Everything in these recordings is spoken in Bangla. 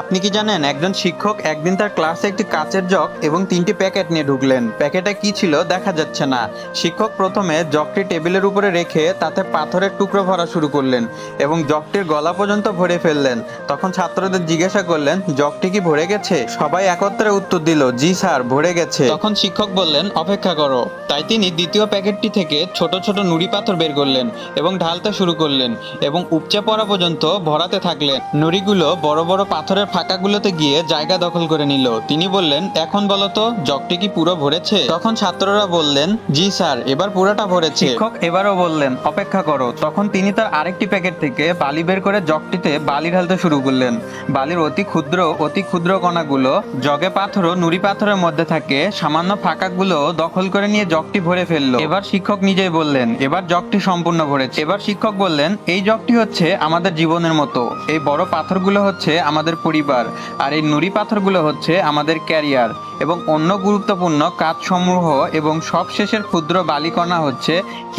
আপনি কি জানেন, একজন শিক্ষক একদিন তার ক্লাসে একটি কাচের জগ এবং তিনটি প্যাকেট নিয়ে ঢুকলেন। প্যাকেটে কি ছিল দেখা যাচ্ছে না। শিক্ষক প্রথমে জগটি টেবিলের উপরে রেখে তাতে পাথরের টুকরো ভরা শুরু করলেন এবং জগটির গলা পর্যন্ত ভরে ফেললেন। তখন ছাত্রদের জিজ্ঞাসা করলেন, জগটি কি ভরে গেছে? সবাই একত্রে উত্তর দিল, জি স্যার, ভরে গেছে। তখন শিক্ষক বললেন, অপেক্ষা করো। তাই তিনি দ্বিতীয় প্যাকেটটি থেকে ছোট ছোট নুড়ি পাথর বের করলেন এবং ঢালতে শুরু করলেন এবং উপচে পড়া পর্যন্ত ভরাতে থাকলেন। নুড়িগুলো বড় বড় পাথরের ফাঁকাগুলোতে গিয়ে জায়গা দখল করে নিল। তিনি বললেন, এখন বলতো জগটি কি পুরো ভরেছে? তখন ছাত্ররা বললেন, জি স্যার, এবার পুরোটা ভরেছে। শিক্ষক এবারও বললেন, অপেক্ষা করো। তখন তিনি তার আরেকটি প্যাকেট থেকে বালি বের করে জগটিতে বালি ঢালতে শুরু করলেন। বালির অতি ক্ষুদ্র অতি ক্ষুদ্র কণাগুলো জগে পাথর ও নুড়ি পাথরের মধ্যে থাকে। সামান্য ফাঁকাগুলো দখল করে নিয়ে জগটি ভরে ফেলল। এবার শিক্ষক নিজেই বললেন, এবার জগটি সম্পূর্ণ ভরেছে। এবার শিক্ষক বললেন, এই জগটি হচ্ছে আমাদের জীবনের মতো। এই বড় পাথরগুলো হচ্ছে আমাদের পরিবার। আর এই নুড়ি পাথরগুলো হচ্ছে আমাদের ক্যারিয়ার। এবং অন্য গুরুত্বপূর্ণ কাজসমূহ এবং সবশেষের ক্ষুদ্র বালিকণা হচ্ছে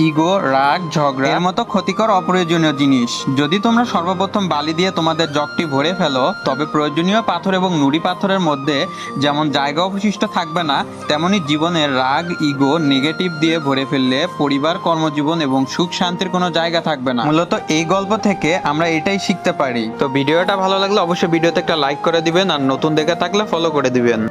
ইগো, রাগ, ঝগড়া। এর মতো ক্ষতিকর অপ্রয়োজনীয় জিনিস। যদি তোমরা সর্বপ্রথম বালি দিয়ে তোমাদের জগটি ভরে ফেলো, তবে প্রয়োজনীয় পাথর এবং নুড়ি পাথরের মধ্যে যেমন জায়গা অবশিষ্ট থাকবে না, তেমনি জীবনের রাগ, ইগো, নেগেটিভ দিয়ে ভরে ফেললে পরিবার, কর্মজীবন এবং সুখ শান্তির কোনো জায়গা থাকবে না। মূলত এই গল্প থেকে আমরা এটাই শিখতে পারি। তো ভিডিওটা ভালো লাগলে অবশ্যই ভিডিওতে একটা লাইক করে দিবেন আর নতুন দেখে থাকলে ফলো করে দিবেন।